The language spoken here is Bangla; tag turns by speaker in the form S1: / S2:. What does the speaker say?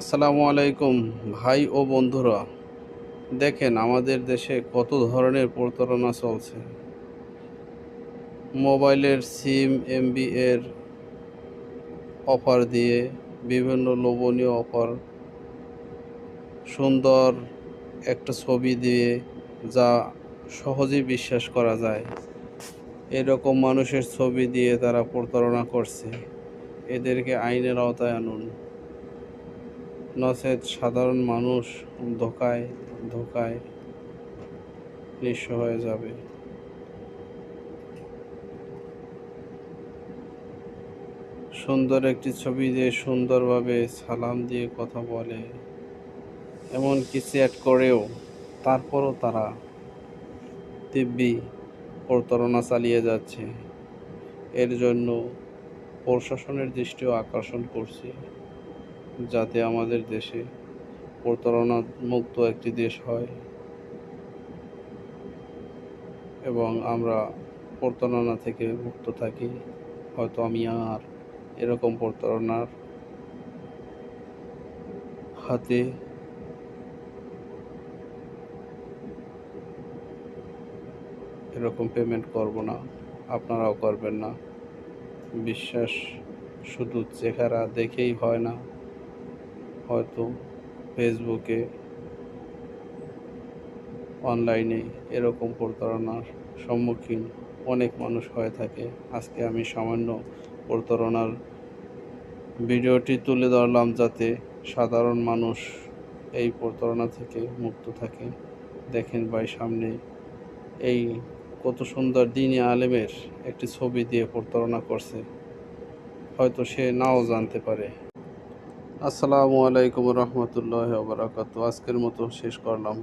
S1: আসসালামু আলাইকুম ভাই ও বন্ধুরা। দেখেন আমাদের দেশে কত ধরনের প্রতারণা চলছে। মোবাইলের সিম এমবি এর অফার দিয়ে বিভিন্ন লোভনীয় অফার, সুন্দর একটা ছবি দিয়ে যা সহজেই বিশ্বাস করা যায়। এরকম মানুষের ছবি দিয়ে তারা প্রতারণা করছে। এদেরকে আইনের আওতায় আনুন। নচেত সাধারণ মানুষ, ধোকায় ধোকায় নিঃস্ব হয়ে যাবে। সুন্দর একটি ছবি দিয়ে সুন্দরভাবে সালাম দিয়ে কথা বলে এমনকি চ্যাট করেও তারপরও তারা দিব্যি প্রতারণা চালিয়ে যাচ্ছে। এর জন্য প্রশাসনের দৃষ্টিও আকর্ষণ করছি। যাতে আমাদের দেশে প্রতারণা মুক্ত একটি দেশ হয় এবং আমরা প্রতারণা থেকে মুক্ত থাকি। হয়তো আমি আর এরকম প্রতারণার হাতে এরকম পেমেন্ট করব না। আপনারাও করবেন না। বিশ্বাস শুধু চেহারা দেখেই হয় না। হয়তো ফেসবুকে অনলাইনে এরকম প্রতারণার সম্মুখীন অনেক মানুষ হয়ে থাকে। আজকে আমি সামান্য প্রতারণার ভিডিওটি তুলে ধরলাম যাতে সাধারণ মানুষ এই প্রতারণা থেকে মুক্ত থাকে। দেখেন ভাই সামনে এই কত সুন্দর দিনী আলেমের একটি ছবি দিয়ে প্রতারণা করছে। হয়তো সে নাও জানতে পারে। আসসালামু আলাইকুম রহমতুল্লাহ বারাকাতু আজকের মতো শেষ করলাম।